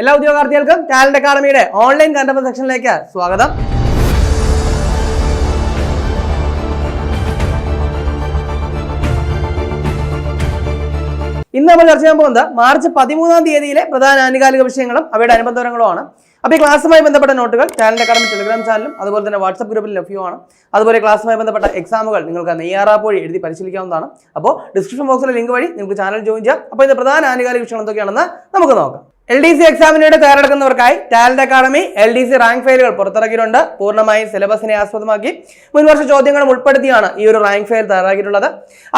എല്ലാ ഉദ്യോഗാർത്ഥികൾക്കും talent അക്കാഡമിയുടെ online കണ്ടപ്പ് സെക്ഷനിലേക്ക് സ്വാഗതം. ഇന്ന് നമ്മൾ ചർച്ച ചെയ്യാൻ പോകുന്നത് മാർച്ച് പതിമൂന്നാം തീയതിയിലെ പ്രധാന ആനുകാലിക വിഷയങ്ങളും അവയുടെ അനുബന്ധങ്ങളുമാണ് അപ്പോൾ ഈ ക്ലാസ്സുമായി ബന്ധപ്പെട്ട നോട്ടുകൾ ടാലന്റ് അക്കാഡമി ടെലിഗ്രാം ചാനലും അതുപോലെ തന്നെ വാട്സ്ആപ്പ് ഗ്രൂപ്പിൽ ലഭ്യമാണ്. അതുപോലെ ക്ലാസ്സുമായി ബന്ധപ്പെട്ട എക്സാമുകൾ നിങ്ങൾക്ക് നെയ്യാറാപ്പ് വഴി എഴുതി പരിശീലിക്കാവുന്നതാണ്. അപ്പോൾ ഡിസ്ക്രിപ്ഷൻ ബോക്സിലെ ലിങ്ക് വഴി നിങ്ങൾക്ക് ചാനൽ ജോയിൻ ചെയ്യാം. അപ്പോൾ ഇതിന്റെ പ്രധാന ആനുകാലിക വിഷയങ്ങൾ എന്തൊക്കെയാണെന്ന് നമുക്ക് നോക്കാം. എൽ ഡി സി എക്സാമിനായിട്ട് തയ്യാറെടുക്കുന്നവർക്കായി talent academy L D C rank ഫയലുകൾ പുറത്തിറക്കിയിട്ടുണ്ട്. പൂർണമായും സിലബസിനെ ആസ്പദമാക്കി മുൻവർഷ ചോദ്യങ്ങൾ ഉൾപ്പെടുത്തിയാണ് ഈ ഒരു റാങ്ക് ഫയൽ തയ്യാറാക്കിയിട്ടുള്ളത്.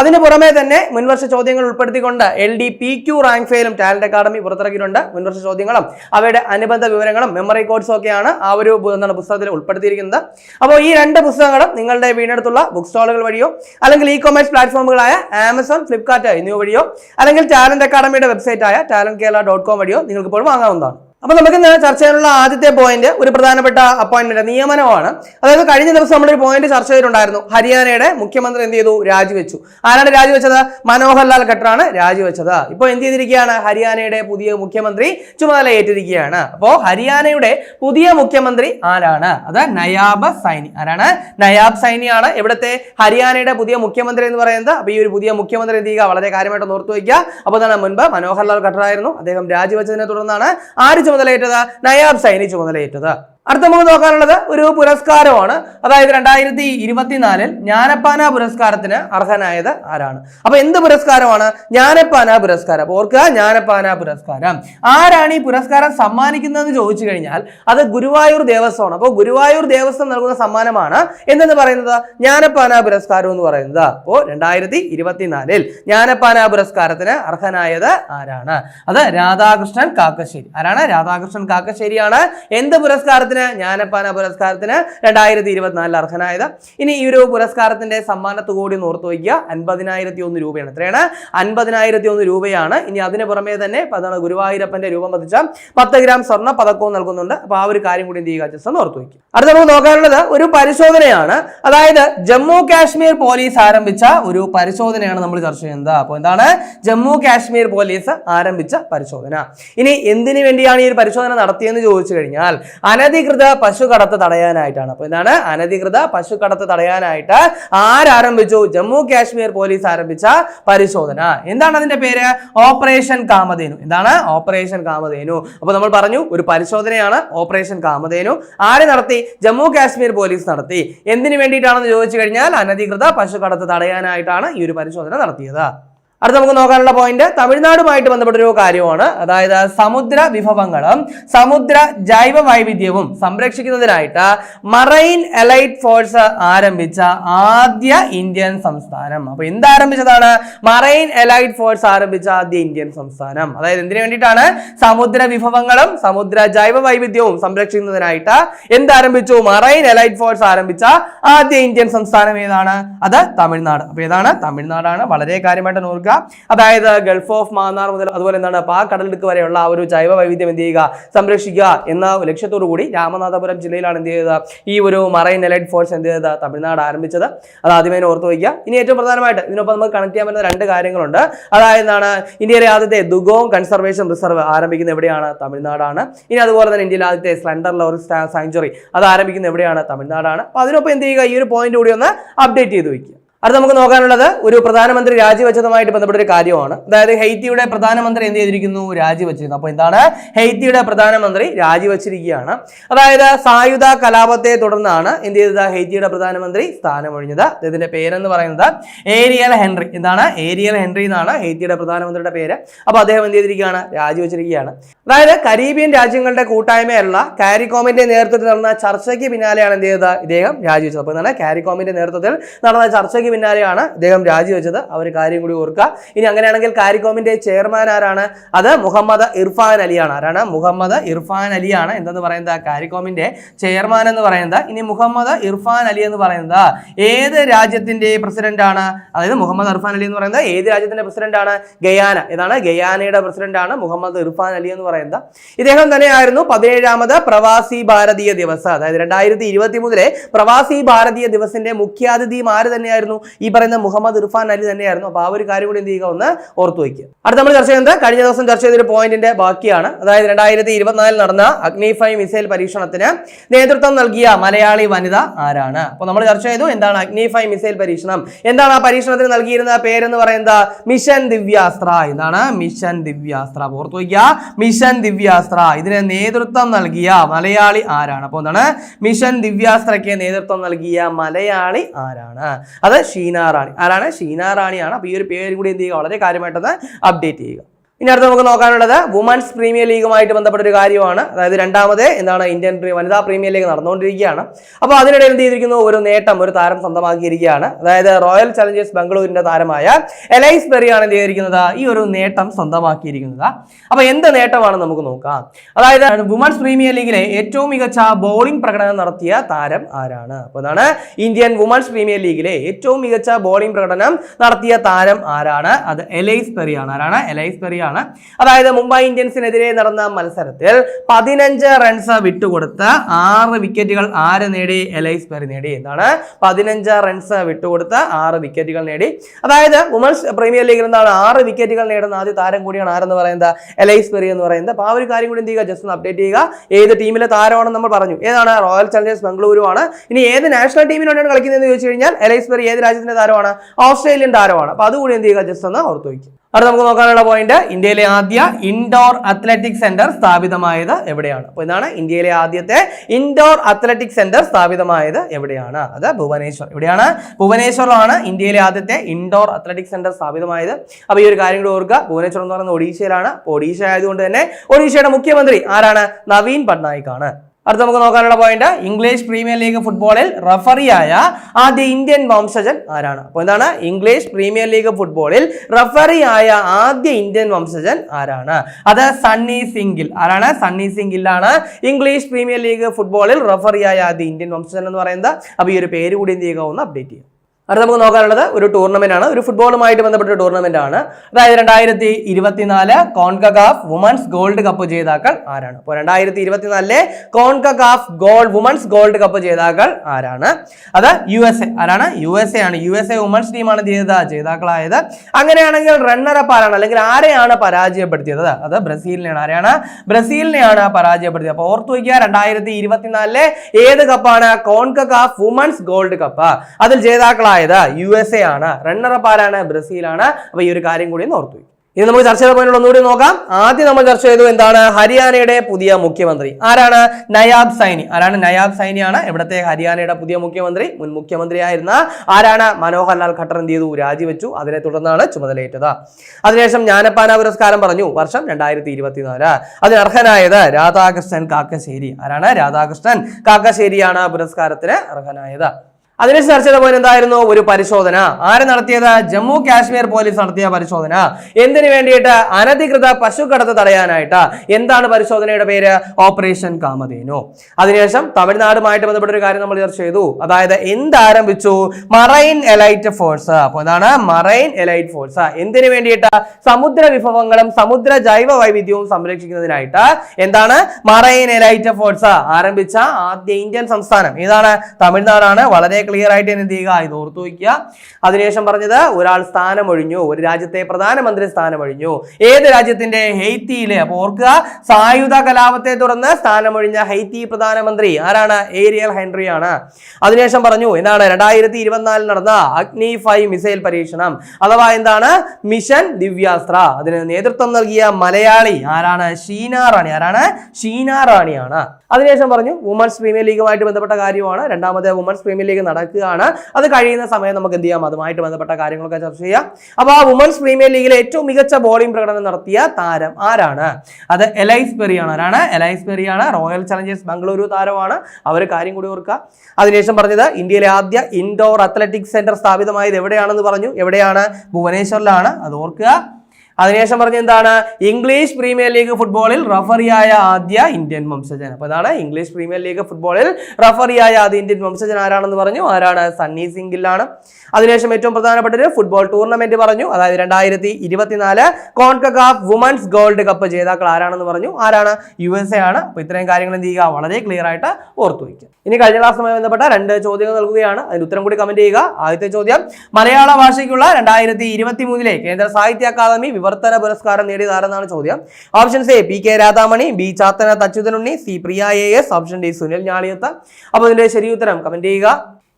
അതിന് പുറമെ തന്നെ മുൻവർഷ ചോദ്യങ്ങൾ ഉൾപ്പെടുത്തിക്കൊണ്ട് L D P Q rank ഫയലും ടാലന്റ് അക്കാഡമി പുറത്തിറക്കിയിട്ടുണ്ട്. മുൻവർഷ ചോദ്യങ്ങളും അവയുടെ അനുബന്ധ വിവരങ്ങളും മെമ്മറി കോഡ്സും ഒക്കെയാണ് ആ ഒരു എന്താണ് പുസ്തകത്തിൽ ഉൾപ്പെടുത്തിയിരിക്കുന്നത്. അപ്പോൾ ഈ രണ്ട് പുസ്തകങ്ങളും നിങ്ങളുടെ വീടിനടുത്തുള്ള ബുക്ക് സ്റ്റാളുകൾ വഴിയോ അല്ലെങ്കിൽ ഇ കൊമേഴ്സ് പ്ലാറ്റ്ഫോമുകളായ ആമസോൺ ഫ്ലിപ്കാർട്ട് എന്നിവ വഴിയോ അല്ലെങ്കിൽ ടാലന്റ് അക്കാഡമിയുടെ വെബ്സൈറ്റായ ടാലന്റ് കേരള ഡോട്ട് കോം വഴിയോ നിങ്ങൾക്ക് ഇപ്പോൾ വാങ്ങാവുന്നതാണ്. അപ്പൊ നമുക്ക് ഇന്ന് ചർച്ച ചെയ്യാനുള്ള ആദ്യത്തെ പോയിന്റ് ഒരു പ്രധാനപ്പെട്ട അപ്പോയിന്റ്മെന്റ് നിയമനമാണ്. അതായത് കഴിഞ്ഞ ദിവസം നമ്മളൊരു പോയിന്റ് ചർച്ച ചെയ്തിട്ടുണ്ടായിരുന്നു. ഹരിയാനയുടെ മുഖ്യമന്ത്രി എന്ത് ചെയ്തു? രാജിവെച്ചു. ആരാണ് രാജിവെച്ചത്? മനോഹർ ലാൽ ഖട്ടറാണ് രാജിവെച്ചത്. ഇപ്പോൾ എന്ത് ചെയ്തിരിക്കുകയാണ്? ഹരിയാനയുടെ പുതിയ മുഖ്യമന്ത്രി ചുമതല ഏറ്റിരിക്കുകയാണ് അപ്പോ ഹരിയാനയുടെ പുതിയ മുഖ്യമന്ത്രി ആരാണ്? അത് നയാബ് സൈനി. ആരാണ്? നയാബ് സൈനിയാണ് ഇവിടുത്തെ ഹരിയാനയുടെ പുതിയ മുഖ്യമന്ത്രി എന്ന് പറയുന്നത്. അപ്പോൾ ഈ ഒരു പുതിയ മുഖ്യമന്ത്രി എന്ത് ചെയ്യുക? വളരെ കാര്യമായിട്ട് ഓർത്തു വയ്ക്കുക. അപ്പോൾ തന്നെ മുൻപ് മനോഹർ ലാൽ ഖട്ടറായിരുന്നു. അദ്ദേഹം രാജിവെച്ചതിനെ തുടർന്നാണ് ആര് ചുമതലയേറ്റത്? നയാബ് സൈനി ചുമതലയേറ്റത്. അടുത്ത നമുക്ക് നോക്കാനുള്ളത് ഒരു പുരസ്കാരമാണ്. അതായത് രണ്ടായിരത്തി ഇരുപത്തിനാലിൽ ജ്ഞാനപ്പാന പുരസ്കാരത്തിന് അർഹനായത് ആരാണ്? അപ്പൊ എന്ത് പുരസ്കാരമാണ്? ജ്ഞാനപ്പാന പുരസ്കാരം. ഓർക്കുക ജ്ഞാനപ്പാന പുരസ്കാരം. ആരാണ് ഈ പുരസ്കാരം സമ്മാനിക്കുന്നതെന്ന് ചോദിച്ചു കഴിഞ്ഞാൽ അത് ഗുരുവായൂർ ദേവസ്വമാണ്. അപ്പോൾ ഗുരുവായൂർ ദേവസ്വം നൽകുന്ന സമ്മാനമാണ് എന്തെന്ന് പറയുന്നത്? ജ്ഞാനപ്പാന പുരസ്കാരം എന്ന് പറയുന്നത്. അപ്പോൾ രണ്ടായിരത്തി ഇരുപത്തിനാലിൽ ജ്ഞാനപ്പാന പുരസ്കാരത്തിന് അർഹനായത് ആരാണ്? അത് രാധാകൃഷ്ണൻ കാക്കശ്ശേരി. ആരാണ്? രാധാകൃഷ്ണൻ കാക്കശ്ശേരിയാണ്. എന്ത് പുരസ്കാരത്തിന് ജ്ഞാനപ്പാന പുരസ്കാരത്തിന് രണ്ടായിരത്തി ഇരുപത്തിനാലിൽ അർഹനായത്. ഇനി ഈ ഒരു പുരസ്കാരത്തിന്റെ സമ്മാനത്ത് കൂടി ഓർത്തു വയ്ക്കുക. അൻപതിനായിരത്തി ഒന്ന് രൂപയാണ്. എത്രയാണ് അൻപതിനായിരത്തി ഒന്ന് രൂപയാണ്. ഇനി അതിന് പുറമേ തന്നെ അതാണ് ഗുരുവായൂരപ്പന്റെ രൂപം പതിച്ച പത്ത് ഗ്രാം സ്വർണ പതക്കവും നൽകുന്നുണ്ട്. അപ്പൊ ആ ഒരു കാര്യം കൂടി എന്ത് ചെയ്യുക ജസ്റ്റ് ഓർത്ത് വയ്ക്കുക. അടുത്ത നമുക്ക് നോക്കാനുള്ളത് ഒരു പരിശോധനയാണ്. അതായത് ജമ്മു കാശ്മീർ പോലീസ് ആരംഭിച്ച ഒരു പരിശോധനയാണ് നമ്മൾ ചർച്ച ചെയ്യുന്നത്. അപ്പോൾ എന്താണ്? ജമ്മു കാശ്മീർ പോലീസ് ആരംഭിച്ച പരിശോധന. ഇനി എന്തിനു വേണ്ടിയാണ് ഈ ഒരു പരിശോധന നടത്തിയെന്ന് ചോദിച്ചു കഴിഞ്ഞാൽ അനധികൃത പശുകടത്ത് തടയാനായിട്ടാണ്. അപ്പോൾ എന്താണ്? അനധികൃത കടത്ത് തടയാനായിട്ട് ആരാരംഭിച്ചു ജമ്മു കാശ്മീർ പോലീസ് ആരംഭിച്ച പരിശോധന. എന്താണ് അതിന്റെ പേര്? ഓപ്പറേഷൻ കാമധേനു. എന്താണ്? ഓപ്പറേഷൻ കാമധേനു. അപ്പോൾ നമ്മൾ പറഞ്ഞു ഒരു പരിശോധനയാണ് ഓപ്പറേഷൻ കാമധേനു. ആര് നടത്തി? ജമ്മു കാശ്മീർ പോലീസ് നടത്തി. എന്തിനു വേണ്ടിയിട്ടാണെന്ന് ചോദിച്ചു കഴിഞ്ഞാൽ അനധികൃത കടത്ത് തടയാനായിട്ടാണ് ഈ ഒരു പരിശോധന നടത്തിയത്. അടുത്ത നമുക്ക് നോക്കാനുള്ള പോയിന്റ് തമിഴ്നാടുമായിട്ട് ബന്ധപ്പെട്ട ഒരു കാര്യമാണ്. അതായത് സമുദ്ര വിഭവങ്ങളും സമുദ്ര ജൈവ വൈവിധ്യവും സംരക്ഷിക്കുന്നതിനായിട്ട് മറൈൻ എലൈറ്റ് ഫോഴ്സ് ആരംഭിച്ച ആദ്യ ഇന്ത്യൻ സംസ്ഥാനം. അപ്പൊ എന്താരംഭിച്ചതാണ് മറൈൻ എലൈറ്റ് ഫോഴ്സ് ആരംഭിച്ച ആദ്യ ഇന്ത്യൻ സംസ്ഥാനം. അതായത് എന്തിനു വേണ്ടിയിട്ടാണ്? സമുദ്ര വിഭവങ്ങളും സമുദ്ര ജൈവ വൈവിധ്യവും സംരക്ഷിക്കുന്നതിനായിട്ട് എന്താരംഭിച്ചു മറൈൻ എലൈറ്റ് ഫോഴ്സ് ആരംഭിച്ച ആദ്യ ഇന്ത്യൻ സംസ്ഥാനം ഏതാണ്? അത് തമിഴ്നാട്. അപ്പൊ ഏതാണ്? തമിഴ്നാടാണ്. വളരെ കാര്യമായിട്ട് ഓർക്കുക അതായത് ഗൾഫ് ഓഫ് മാന്നാർ മുതൽ അതുപോലെ എന്താണ് പാ കടലിടുക്ക് വരെയുള്ള ആ ഒരു ജൈവ വൈവിധ്യം എന്ത് ചെയ്യുക? സംരക്ഷിക്കുക എന്ന ലക്ഷ്യത്തോടു കൂടി രാമനാഥപുരം ജില്ലയിലാണ് എന്ത് ചെയ്തത്? ഈ ഒരു മറൈൻ എലൈറ്റ് ഫോഴ്സ് എന്ത് ചെയ്തത്? തമിഴ്നാട് ആരംഭിച്ചത്. അത് ആദ്യമേ ഓർത്ത് വയ്ക്കുക. ഇനി ഏറ്റവും പ്രധാനമായിട്ട് ഇതിനൊപ്പം നമുക്ക് കണക്ട് ചെയ്യാൻ പറ്റുന്ന രണ്ട് കാര്യങ്ങളുണ്ട്. അതായത് എന്താണ്? ഇന്ത്യയിലെ ആദ്യത്തെ ദുഗോങ് കൺസർവേഷൻ റിസർവ് ആരംഭിക്കുന്നത് എവിടെയാണ്? തമിഴ്നാടാണ്. ഇനി അതുപോലെ തന്നെ ഇന്ത്യയിലെ ആദ്യത്തെ സ്ലണ്ടർ ലോറി സാങ്ച്വറി അത് ആരംഭിക്കുന്നത് എവിടെയാണ്? തമിഴ്നാടാണ്. അപ്പൊ അതിനൊപ്പം എന്ത് ചെയ്യുക? ഈ ഒരു പോയിന്റ് കൂടി ഒന്ന് അപ്ഡേറ്റ് ചെയ്ത് വയ്ക്കുക. അടുത്ത നമുക്ക് നോക്കാനുള്ളത് ഒരു പ്രധാനമന്ത്രി രാജിവെച്ചതുമായിട്ട് ബന്ധപ്പെട്ട ഒരു കാര്യമാണ്. അതായത് ഹെയ്ത്തിയുടെ പ്രധാനമന്ത്രി എന്ത് ചെയ്തിരിക്കുന്നു? രാജിവെച്ചിരുന്നു അപ്പോൾ എന്താണ്? ഹെയ്ത്തിയുടെ പ്രധാനമന്ത്രി രാജിവെച്ചിരിക്കുകയാണ്. അതായത് സായുധ കലാപത്തെ തുടർന്നാണ് എന്ത് ചെയ്തത്? ഹെയ്ത്തിയുടെ പ്രധാനമന്ത്രി സ്ഥാനമൊഴിഞ്ഞത്. ഇതിന്റെ പേരെന്ന് പറയുന്നത് ഏരിയൽ ഹെൻറി. എന്താണ്? ഏരിയൽ ഹെൻറി എന്നാണ് ഹെയ്ത്തിയുടെ പ്രധാനമന്ത്രിയുടെ പേര്. അപ്പോൾ അദ്ദേഹം എന്ത് ചെയ്തിരിക്കുകയാണ്? രാജിവെച്ചിരിക്കുകയാണ്. അതായത് കരീബിയൻ രാജ്യങ്ങളുടെ കൂട്ടായ്മയുള്ള കാരിക്കോമിന്റെ നേതൃത്വത്തിൽ നടന്ന ചർച്ചയ്ക്ക് പിന്നാലെയാണ് എന്ത് ചെയ്തത്? ഇദ്ദേഹം രാജിവെച്ചത്. അപ്പോൾ എന്താണ്? കാരിക്കോമിന്റെ നേതൃത്വത്തിൽ നടന്ന ചർച്ചയ്ക്ക് പിന്നാലെയാണ് അദ്ദേഹം രാജിവെച്ചത്. ഒരു കാര്യം കൂടി ഓർക്കുക. ഇനി അങ്ങനെയാണെങ്കിൽ കാരിക്കോമിന്റെ ചെയർമാൻ ആരാണ്? അത് മുഹമ്മദ് ഇർഫാൻ അലിയാണ്. ആരാണ്? മുഹമ്മദ് ഇർഫാൻ അലിയാണ് എന്തെന്ന് പറയുന്നത്? കാരിക്കോമിന്റെ ചെയർമാൻ എന്ന് പറയുന്നത്. ഇനി മുഹമ്മദ് ഇർഫാൻ അലി എന്ന് പറയുന്നത് ഏത് രാജ്യത്തിന്റെ പ്രസിഡന്റ് ആണ്? അതായത് മുഹമ്മദ് ഇർഫാൻ അലി എന്ന് പറയുന്നത് ഏത് രാജ്യത്തിന്റെ പ്രസിഡന്റ് ആണ്? ഗയാന. ഇതാണ് ഗയാനയുടെ പ്രസിഡന്റ് ആണ് മുഹമ്മദ് ഇർഫാൻ അലി എന്ന് പറയുന്നത്. ഇദ്ദേഹം തന്നെയായിരുന്നു പതിനേഴാമത് പ്രവാസി ഭാരതീയ ദിവസം. അതായത് രണ്ടായിരത്തി ഇരുപത്തി മൂന്നിലെ പ്രവാസി ഭാരതീയ ദിവസിന്റെ മുഖ്യാതിഥിയും ആര് തന്നെയായിരുന്നു? ഈ പറയുന്ന മുഹമ്മദ് ഇർഫാൻ അലി തന്നെയായിരുന്നു. അപ്പോൾ ആ ഒരു കാര്യം കൂടി എന്ത് ചെയ്യുക? ഒന്ന് ഓർത്തു വയ്ക്കുക. അടുത്ത നമ്മൾ ചർച്ച ചെയ്യുന്നത് കഴിഞ്ഞ ദിവസം ചർച്ച ചെയ്തൊരു പോയിന്റിന്റെ ബാക്കിയാണ്. അതായത് രണ്ടായിരത്തി ഇരുപത്തിനാലിൽ നടന്ന അഗ്നിഫൈ മിസൈൽ പരീക്ഷണത്തിന് നേതൃത്വം നൽകിയ മലയാളി വനിത ആരാണ്? അപ്പോൾ നമ്മൾ ചർച്ച ചെയ്തു എന്താണ് അഗ്നിഫൈ മിസൈൽ പരീക്ഷണം? എന്താണ് ആ പരീക്ഷണത്തിന് നൽകിയിരുന്ന പേരെന്ന് പറയുന്നത്? മിഷൻ ദിവ്യാസ്ത്ര. എന്താണ് മിഷൻ ദിവ്യാസ്ത്ര. ഓർത്തു വയ്ക്കുക. മിഷൻ ദിവ്യാസ്ത്ര. ഇതിന് നേതൃത്വം നൽകിയ മലയാളി ആരാണ്? അപ്പോൾ എന്താണ്? മിഷൻ ദിവ്യാസ്ത്രയ്ക്ക് നേതൃത്വം നൽകിയ മലയാളി ആരാണ്? അത് ഷീന റാണി ആരാണ്? ഷീന റാണിയാണ് അപ്പോൾ ഈ ഒരു പേര് കൂടി എന്ത് ചെയ്യുക? വളരെ കാര്യമായിട്ടൊന്ന് അപ്ഡേറ്റ് ചെയ്യുക. ഇനി അടുത്ത് നമുക്ക് നോക്കാനുള്ളത് വുമൻസ് പ്രീമിയർ ലീഗുമായിട്ട് ബന്ധപ്പെട്ട ഒരു കാര്യമാണ്. അതായത് രണ്ടാമത് എന്താണ് ഇന്ത്യൻ വനിതാ പ്രീമിയർ ലീഗ് നടന്നുകൊണ്ടിരിക്കുകയാണ്. അപ്പോൾ അതിനിടയിൽ എന്ത് ചെയ്തിരിക്കുന്നു? ഒരു നേട്ടം ഒരു താരം സ്വന്തമാക്കിയിരിക്കുകയാണ്. അതായത് റോയൽ ചലഞ്ചേഴ്സ് ബംഗളൂരിന്റെ താരമായ എലൈസ് പെറിയാണ് എന്ത് ചെയ്തിരിക്കുന്നത്? ഈ ഒരു നേട്ടം സ്വന്തമാക്കിയിരിക്കുന്നത്. അപ്പോൾ എന്ത് നേട്ടമാണ് നമുക്ക് നോക്കാം. അതായത് വുമൻസ് പ്രീമിയർ ലീഗിലെ ഏറ്റവും മികച്ച ബോളിംഗ് പ്രകടനം നടത്തിയ താരം ആരാണ്? അപ്പോൾ അതാണ് ഇന്ത്യൻ വുമൻസ് പ്രീമിയർ ലീഗിലെ ഏറ്റവും മികച്ച ബോളിംഗ് പ്രകടനം നടത്തിയ താരം ആരാണ്? അത് എലൈസ് പെറിയാണ് ആരാണ്? എലൈസ് പെറിയാണ് അതായത് മുംബൈ ഇന്ത്യൻസിനെതിരെ നടന്ന മത്സരത്തിൽ പതിനഞ്ച് റൺസ് വിട്ടുകൊടുത്ത് ആറ് വിക്കറ്റുകൾ ആര് നേടി? എലൈസ് പെറി നേടി. എന്താണ്? പതിനഞ്ച് റൺസ് വിട്ടുകൊടുത്ത് ആറ് വിക്കറ്റുകൾ നേടി. അതായത് വുമൻസ് പ്രീമിയർ ലീഗിൽ എന്താണ് ആറ് വിക്കറ്റുകൾ നേടുന്ന ആദ്യ താരം കൂടിയാണ് ആരെന്ന് പറയുന്നത്? എലൈസ് പെറി എന്ന് പറയുന്നത്. അപ്പോൾ ആ ഒരു കാര്യം കൂടി എന്ത് ചെയ്യുക? ജസ്റ്റ് ഒന്ന് അപ്ഡേറ്റ് ചെയ്യുക. ഏത് ടീമിലെ താരമാണെന്ന് നമ്മൾ പറഞ്ഞു. ഏതാണ്? റോയൽ ചലഞ്ചേഴ്സ് ബംഗളൂരുവാണ് ഇനി ഏത് നാഷണൽ ടീമിനോടാണ് കളിക്കുന്നതെന്ന് ചോദിച്ചു കഴിഞ്ഞാൽ എലൈസ് പെറി ഏത് രാജ്യത്തിന്റെ താരമാണ്? ഓസ്ട്രേലിയൻ താരമാണ്. അപ്പോൾ അതുകൂടി എന്ത് ചെയ്യുക? ജസ്റ്റ് ഒന്ന് ഓർത്തു വയ്ക്കുക. അടുത്ത നമുക്ക് നോക്കാനുള്ള പോയിന്റ് ഇന്ത്യയിലെ ആദ്യ ഇൻഡോർ അത്ലറ്റിക് സെന്റർ സ്ഥാപിതമായത് എവിടെയാണ്? അപ്പോൾ ഇതാണ് ഇന്ത്യയിലെ ആദ്യത്തെ ഇൻഡോർ അത്ലറ്റിക് സെന്റർ സ്ഥാപിതമായത് എവിടെയാണ്? അത് ഭുവനേശ്വർ. എവിടെയാണ് ഭുവനേശ്വറിലാണ് ഇന്ത്യയിലെ ആദ്യത്തെ ഇൻഡോർ അത്ലറ്റിക് സെന്റർ സ്ഥാപിതമായത്. അപ്പോൾ ഈ ഒരു കാര്യം കൂടി ഓർക്കുക. ഭുവനേശ്വർ എന്ന് പറയുന്നത് ഒഡീഷയിലാണ്. ഒഡീഷ ആയതുകൊണ്ട് തന്നെ ഒഡീഷയുടെ മുഖ്യമന്ത്രി ആരാണ്? നവീൻ പട്നായിക് ആണ് അടുത്ത നമുക്ക് നോക്കാനുള്ള പോയിന്റ് ഇംഗ്ലീഷ് പ്രീമിയർ ലീഗ് ഫുട്ബോളിൽ റഫറിയായ ആദ്യ ഇന്ത്യൻ വംശജൻ ആരാണ്? അപ്പോൾ എന്താണ്? ഇംഗ്ലീഷ് പ്രീമിയർ ലീഗ് ഫുട്ബോളിൽ റഫറിയായ ആദ്യ ഇന്ത്യൻ വംശജൻ ആരാണ്? അത് സണ്ണി സിംഗിൽ. ആരാണ്? സണ്ണി സിംഗിലാണ് ഇംഗ്ലീഷ് പ്രീമിയർ ലീഗ് ഫുട്ബോളിൽ റഫറിയായ ആദ്യ ഇന്ത്യൻ വംശജൻ എന്ന് പറയുന്നത്. അപ്പോൾ ഈ ഒരു പേര് കൂടി എന്ത് ചെയ്യുക? ഒന്ന് അപ്ഡേറ്റ് ചെയ്യുക. അടുത്ത നമുക്ക് നോക്കാനുള്ളത് ഒരു ടൂർണമെന്റ് ആണ്. ഒരു ഫുട്ബോളുമായിട്ട് ബന്ധപ്പെട്ട ടൂർണമെന്റ് ആണ്. അതായത് രണ്ടായിരത്തി ഇരുപത്തിനാല് കോൺകഗാഫ് വുമൻസ് ഗോൾഡ് കപ്പ് ജേതാക്കൾ ആരാണ്? അപ്പോൾ രണ്ടായിരത്തി ഇരുപത്തിനാലിലെ CONCACAF gold women's gold cup ജേതാക്കൾ ആരാണ്? അത് യു എസ് എ ആരാണ്? യു എസ് എ ആണ്. യു എസ് എ വുമൻസ് ടീമാണ് ജേതാ ജേതാക്കളായത്. അങ്ങനെയാണെങ്കിൽ റണ്ണറപ്പ് ആരാണ്? അല്ലെങ്കിൽ ആരെയാണ് പരാജയപ്പെടുത്തിയത്? അത് ബ്രസീലിനെയാണ്. ആരെയാണ്? ബ്രസീലിനെയാണ് പരാജയപ്പെടുത്തിയത്. അപ്പോൾ ഓർത്തു വയ്ക്കുക രണ്ടായിരത്തി ഇരുപത്തിനാലിലെ ഏത് കപ്പാണ് കോൺകഗാഫ് വുമൻസ് ഗോൾഡ് കപ്പ് അതിൽ ജേതാക്കളായത് യു എസ് എ ആണ്. റണ്ണറപ്പ് ആരാണ്? ബ്രസീലാണ്. അപ്പൊ ഈ ഒരു കാര്യം കൂടി ഓർത്തു. ഇനി നമുക്ക് ചർച്ച ചെയ്ത പോയിന്റ് ഒന്നുകൂടി നോക്കാം. ആദ്യം നമ്മൾ ചർച്ച ചെയ്തു എന്താണ്? ഹരിയാനയുടെ പുതിയ മുഖ്യമന്ത്രി. ആരാണ്? നയാബ് സൈനി. ആരാണ് നയാബ് സൈനിയാണ്? ഇവിടുത്തെ ഹരിയാനയുടെ പുതിയ മുഖ്യമന്ത്രി മുൻ മുഖ്യമന്ത്രിയായിരുന്ന ആരാണ്? മനോഹർലാൽ ഖട്ടർ എന്ത് ചെയ്തു? രാജിവെച്ചു. അതിനെ തുടർന്നാണ് ചുമതലയേറ്റത്. അതിനുശേഷം ജ്ഞാനപ്പാന പുരസ്കാരം പറഞ്ഞു. വർഷം രണ്ടായിരത്തി ഇരുപത്തിനാല് അതിന് അർഹനായത് രാധാകൃഷ്ണൻ കാക്കശ്ശേരി. ആരാണ്? രാധാകൃഷ്ണൻ കാക്കശ്ശേരിയാണ് പുരസ്കാരത്തിന് അർഹനായത്. അതിനുശേഷം ചർച്ച ചെയ്ത പോയിന്റ് എന്തായിരുന്നു? ഒരു പരിശോധന. ആര് നടത്തിയത്? ജമ്മു കാശ്മീർ പോലീസ് നടത്തിയ പരിശോധന. എന്തിനു വേണ്ടിയിട്ട് അനധികൃത പശുക്കടത്ത് തടയാനായിട്ട്? എന്താണ് പരിശോധനയുടെ പേര്? ഓപ്പറേഷൻ കാമധേനു. അതിനുശേഷം തമിഴ്നാടുമായിട്ട് ബന്ധപ്പെട്ട ഒരു കാര്യം നമ്മൾ ചർച്ച ചെയ്തു. അതായത് എന്താരംഭിച്ചു മറൈൻ എലൈറ്റ് ഫോഴ്സ്. അപ്പോൾ എന്താണ് മറൈൻ എലൈറ്റ് ഫോഴ്സ്. എന്തിനു വേണ്ടിയിട്ട്? സമുദ്ര വിഭവങ്ങളും സമുദ്ര ജൈവ വൈവിധ്യവും സംരക്ഷിക്കുന്നതിനായിട്ട് എന്താണ് മറൈൻ എലൈറ്റ് ഫോഴ്സ് ആരംഭിച്ച ആദ്യ ഇന്ത്യൻ സംസ്ഥാനം. ഏതാണ് തമിഴ്നാടാണ്. വളരെ ക്ലിയർ ആയിട്ട് എന്ത് ചെയ്യുക? ഇത് ഓർത്തു വയ്ക്കുക. അതിനുശേഷം പറഞ്ഞത് ഒരാൾ സ്ഥാനമൊഴിഞ്ഞു. ഒരു രാജ്യത്തെ പ്രധാനമന്ത്രി സ്ഥാനമൊഴിഞ്ഞു. ഏത് രാജ്യത്തിന്റെ? ഹെയ്ത്തിയിലെ. അപ്പോൾ ഓർക്കുക സായുധ കലാപത്തെ തുടർന്ന് സ്ഥാനമൊഴിഞ്ഞ ഹെയ്ത്തി പ്രധാനമന്ത്രി ആരാണ്? ഏരിയൽ ഹെൻറി ആണ്. അതിനുശേഷം പറഞ്ഞു എന്താണ്? രണ്ടായിരത്തി ഇരുപത്തിനാലിൽ നടന്ന അഗ്നി ഫൈവ് മിസൈൽ പരീക്ഷണം. അഥവാ എന്താണ്? മിഷൻ ദിവ്യാസ്ത്ര. അതിന് നേതൃത്വം നൽകിയ മലയാളി ആരാണ്? ഷീന റാണി. ആരാണ്? ഷീന റാണിയാണ്. അതിനുശേഷം പറഞ്ഞു വുമൻസ് പ്രീമിയർ ലീഗുമായിട്ട് ബന്ധപ്പെട്ട കാര്യമാണ്. രണ്ടാമത്തെ വുമൻസ് പ്രീമിയർ ലീഗ് നടക്കുകയാണ്. അത് കഴിയുന്ന സമയം നമുക്ക് എന്ത് ചെയ്യാം? അതുമായിട്ട് ബന്ധപ്പെട്ട കാര്യങ്ങളൊക്കെ ചർച്ച ചെയ്യാം. അപ്പോൾ ആ വുമൻസ് പ്രീമിയർ ലീഗിൽ ഏറ്റവും മികച്ച ബോളിംഗ് പ്രകടനം നടത്തിയ താരം ആരാണ്? അത് എലൈസ് പെറിയാണ് ആരാണ്? എലൈസ് പെറിയാണ് റോയൽ ചലഞ്ചേഴ്സ് ബംഗളൂരു താരമാണ്. അവർ കാര്യം കൂടി ഓർക്കുക. അതിനുശേഷം പറഞ്ഞത് ഇന്ത്യയിലെ ആദ്യ ഇൻഡോർ അത്ലറ്റിക് സെന്റർ സ്ഥാപിതമായത് എവിടെയാണെന്ന് പറഞ്ഞു. എവിടെയാണ്? ഭുവനേശ്വറിലാണ്. അത് ഓർക്കുക. അതിനുശേഷം പറഞ്ഞ എന്താണ്? ഇംഗ്ലീഷ് പ്രീമിയർ ലീഗ് ഫുട്ബോളിൽ റഫറിയായ ആദ്യ ഇന്ത്യൻ വംശജൻ. അപ്പൊ ഇതാണ് ഇംഗ്ലീഷ് പ്രീമിയർ ലീഗ് ഫുട്ബോളിൽ റഫറിയായ ആദ്യ ഇന്ത്യൻ വംശജൻ ആരാണെന്ന് പറഞ്ഞു? ആരാണ്? സണ്ണി സിംഗിലാണ് അതിനുശേഷം ഏറ്റവും പ്രധാനപ്പെട്ട ഒരു ഫുട്ബോൾ ടൂർണമെന്റ് പറഞ്ഞു. അതായത് രണ്ടായിരത്തി ഇരുപത്തിനാല് കോൺകഗാഫ് വുമൻസ് ഗോൾഡ് കപ്പ് ജേതാക്കൾ ആരാണെന്ന് പറഞ്ഞു? ആരാണ്? യു എസ് എ ആണ്. അപ്പൊ ഇത്രയും കാര്യങ്ങൾ എന്ത് ചെയ്യുക? വളരെ ക്ലിയർ ആയിട്ട് ഓർത്തു വയ്ക്കുക. ഇനി കഴിഞ്ഞ ക്ലാസ്സുമായി ബന്ധപ്പെട്ട രണ്ട് ചോദ്യങ്ങൾ നൽകുകയാണ്. അതിന് ഉത്തരം കൂടി കമന്റ് ചെയ്യുക. ആദ്യത്തെ ചോദ്യം മലയാള ഭാഷയ്ക്കുള്ള രണ്ടായിരത്തി ഇരുപത്തി മൂന്നിലെ കേന്ദ്ര സാഹിത്യ അക്കാദമി വിവർത്തന പുരസ്കാരം നേടിയത് ആരെന്നാണ് ചോദ്യം. Options A P K Radhamani B Chathana Achyuthanunni C Priya A S option D Sunil Njaliyath. അപ്പോൾ ഇതിന്റെ ശരി ഉത്തരം കമന്റ് ചെയ്യുക.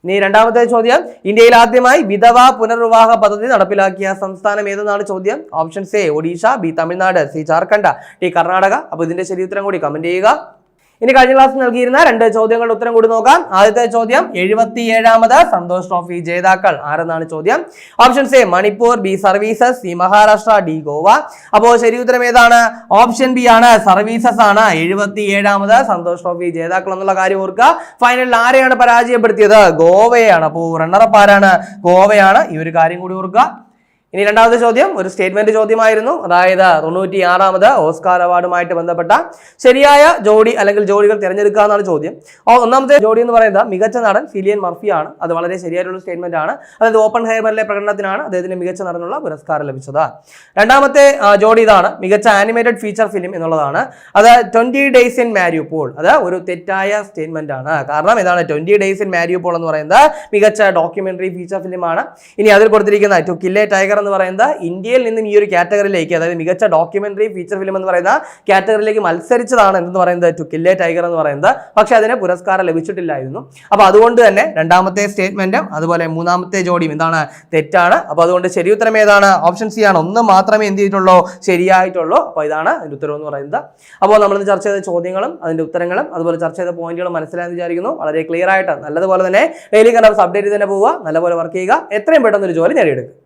ഇനി രണ്ടാമത്തെ ചോദ്യം ഇന്ത്യയിൽ ആദ്യമായി വിധവ പുനർവിവാഹ പദ്ധതി നടപ്പിലാക്കിയ സംസ്ഥാനം ഏതെന്നാണ് ചോദ്യം? Options A Odisha B Tamil Nadu C Jharkhand D Karnataka. അപ്പോൾ ഇതിന്റെ ശരി ഉത്തരം കൂടി കമന്റ് ചെയ്യുക. ഇനി കഴിഞ്ഞ ക്ലാസ് നൽകിയിരുന്ന രണ്ട് ചോദ്യങ്ങളുടെ ഉത്തരം കൂടി നോക്കാം. ആദ്യത്തെ ചോദ്യം എഴുപത്തി ഏഴാമത് സന്തോഷ് ട്രോഫി ജേതാക്കൾ ആരെന്നാണ് ചോദ്യം? Options A Manipur B Services C Maharashtra D Goa. അപ്പോൾ ശരി ഉത്തരം ഏതാണ്? ഓപ്ഷൻ ബി ആണ് സർവീസസ് ആണ്. എഴുപത്തി ഏഴാമത് സന്തോഷ് ട്രോഫി ജേതാക്കൾ എന്നുള്ള കാര്യം ഓർക്കുക. ഫൈനലിൽ ആരെയാണ് പരാജയപ്പെടുത്തിയത്? ഗോവയാണ്. അപ്പോൾ റണ്ണറപ്പ് ആരാണ്? ഗോവയാണ്. ഈ ഒരു കാര്യം കൂടി ഓർക്കുക. ഇനി രണ്ടാമത്തെ ചോദ്യം ഒരു സ്റ്റേറ്റ്മെന്റ് ചോദ്യമായിരുന്നു. അതായത് തൊണ്ണൂറ്റി ആറാമത് ഓസ്കാർ അവാർഡുമായിട്ട് ബന്ധപ്പെട്ട ശരിയായ ജോഡി അല്ലെങ്കിൽ ജോഡികൾ തിരഞ്ഞെടുക്കുക എന്നാണ് ചോദ്യം. ഒന്നാമത്തെ ജോഡി എന്ന് പറയുന്നത് മികച്ച നടൻ ഫിലിയൻ മർഫിയാണ് അത് വളരെ ശരിയായിട്ടുള്ള സ്റ്റേറ്റ്മെന്റ് ആണ്. അതായത് ഓപ്പൺ ഹൈബറിലെ പ്രകടനത്തിനാണ് അദ്ദേഹത്തിന് മികച്ച നടനുള്ള പുരസ്കാരം ലഭിച്ചത്. രണ്ടാമത്തെ ജോഡി ഇതാണ്. മികച്ച ആനിമേറ്റഡ് ഫീച്ചർ ഫിലിം എന്നുള്ളതാണ്. അത് ട്വന്റി ഡേയ്സ് ഇൻ മാരിയോപോൾ അത് ഒരു തെറ്റായ സ്റ്റേറ്റ്മെന്റ് ആണ്. കാരണം ഇതാണ് ട്വന്റി ഡേയ്സ് ഇൻ മാരിയോപോൾ എന്ന് പറയുന്നത് മികച്ച ഡോക്യുമെന്ററി ഫീച്ചർ ഫിലിമാണ്. ഇനി അതിൽ കൊടുത്തിരിക്കുന്ന ടു കില്ലേ ടൈഗർ എന്ന് പറയുന്നത് ഇന്ത്യയിൽ നിന്നും ഈ ഒരു കാറ്റഗറിയിലേക്ക് അതായത് മികച്ച ഡോക്യുമെന്ററി ഫീച്ചർ ഫിലിം എന്ന് പറയുന്ന കാറ്റഗറിയിലേക്ക് മത്സരിച്ചതാണ് എന്ന് പറയുന്നത്? ടു കില്ലേ ടൈഗർ എന്ന് പറയുന്നത്. പക്ഷേ അതിന് പുരസ്കാരം ലഭിച്ചിട്ടില്ലായിരുന്നു. അപ്പോൾ അതുകൊണ്ട് തന്നെ രണ്ടാമത്തെ സ്റ്റേറ്റ്മെന്റും അതുപോലെ മൂന്നാമത്തെ ജോഡിയും എന്താണ്? തെറ്റാണ്. അപ്പോൾ അതുകൊണ്ട് ശരി ഉത്തരം ഏതാണ്? ഓപ്ഷൻ സി ആണ്. ഒന്ന് മാത്രമേ എന്ത് ചെയ്തിട്ടുള്ളൂ? ശരിയായിട്ടുള്ളൂ. അപ്പോൾ ഇതാണ് അതിന്റെ ഉത്തരം എന്ന് പറയുന്നത്. അപ്പോൾ നമ്മൾ ചർച്ച ചെയ്ത ചോദ്യങ്ങളും അതിന്റെ ഉത്തരങ്ങളും അതുപോലെ ചർച്ച ചെയ്ത പോയിന്റുകളും മനസ്സിലായെന്ന് വിചാരിക്കുന്നു. വളരെ ക്ലിയർ ആയിട്ട് നല്ലതുപോലെ തന്നെ ഡെയിലി കണ്ടപ്സ് അപ്ഡേറ്റ് ചെയ്ത് തന്നെ പോവുക. നല്ലപോലെ വർക്ക് ചെയ്യുക. എത്രയും പെട്ടെന്ന് ഒരു ജോലി നേടിയെടുക്കുക.